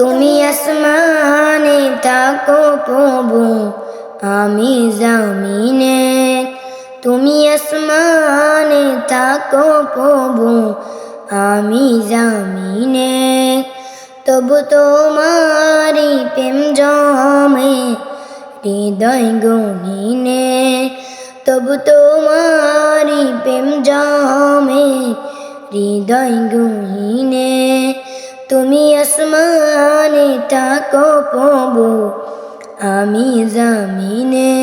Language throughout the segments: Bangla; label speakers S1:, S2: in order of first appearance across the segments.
S1: তুমি আসমানে থাকো প্রভু, আমি জামিনে। তুমি আসমানে থাকো প্রভু, আমি জামিনে। তবু তোমারি প্রেম জমে, হৃদয় গুণিনে তবু তোমারি প্রেম জমে, হৃদয় গুণিনে তুমি আসমানে থাকো প্রভু, আমি জামিনে।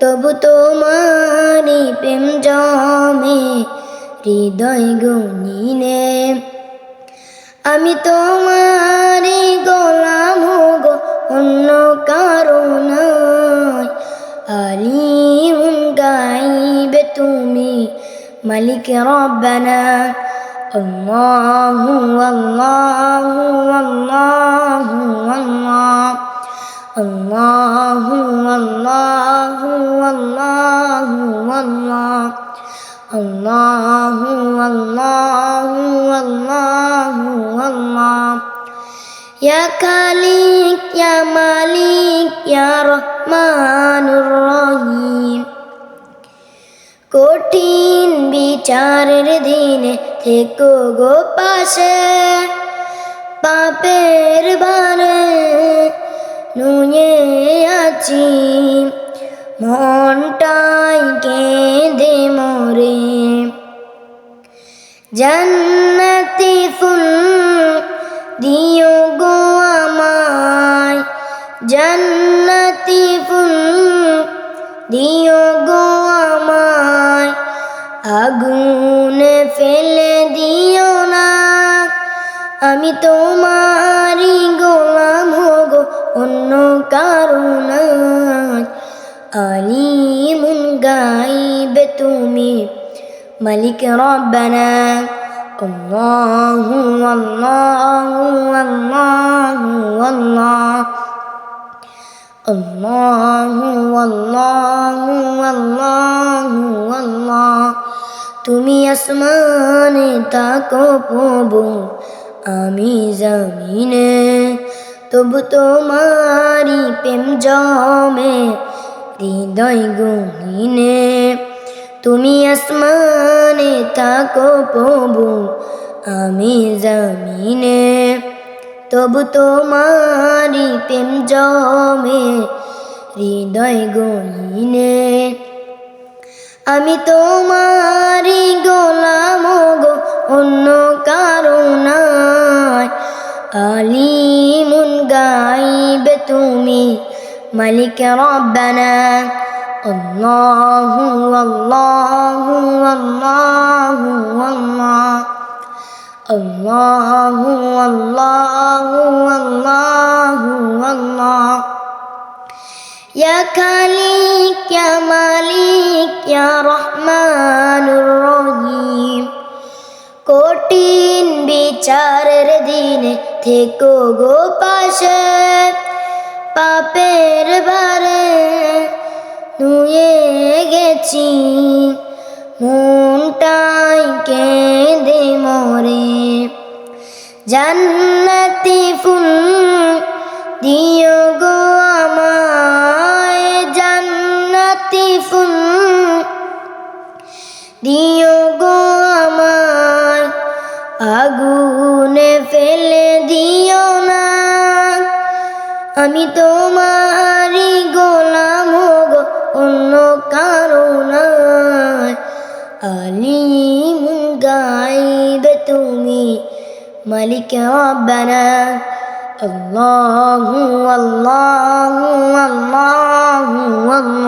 S1: তবু তোমারি প্রেম জমে, হৃদয় গুণিনে। আমি তোমারি গোলাম গো, অন্য কারণ আলিম গাইবে তুমি, মালিক রব্বানা। আল্লাহু আল্লাহু আল্লাহু আল্লাহ। আল্লাহু আল্লাহু আল্লাহু আল্লাহ। আল্লাহু আল্লাহু আল্লাহু আল্লাহ। ইয়া খালিক, ইয়া মালিক, ইয়া রহমানুর রহিম। কঠিন বিচারের দিনে থেকো গো পাশে পাপের বারে নুয়ে আছি মনটাই কেঁদে মরে জান্নাতি ফুল দিও গো আমায় জান্নাতি ফুল দিও গো আগুনে ফেলে দিও না। আমি তোমারই গোলাম গো, অন্য কারণ আলিমুন গাইবে তুমি, মালিক রব্বানা। আল্লাহু আল্লাহু আল্লাহু, আল্লাহ। আল্লাহু আল্লাহু আল্লাহু, আল্লাহ। তুমি আসমানে তাকো প্রভু, আমি জামিনে। তবু তোমারি প্রেম জমে, হৃদয় গুহিনে। তুমি আসমানে তাকো প্রভু, আমি জামিনে। তবু তোমারি প্রেম জমে, হৃদয় গহিনে। আমি তোমারি গোলাম গো, অন্য কারণ আলিমুন গাইবে তুমি, মালিক রব্বানা। আল্লাহু আল্লাহু আল্লাহু আল্লাহ। আল্লাহু আল্লাহু। ইয়া খালিক ইয়া মালিক ইয়া রহমানুর রহিম কঠিন বিচারের দিনে থেকো গো পাশে, পাপের বারে নুয়ে গেছি। মনটাই কেঁদে মরে। জান্নাতি ফুল দিও গো জান্নাতি ফুল দিও গো আমায়, আগুনে ফেলে দিও না। আমি তোমারি গোলাম গো, অন্য কারণ আলিম গাইবে তুমি, মালিক রব্বানা। আল্লাহু আল্লাহু আল্লাহু, আল্লাহ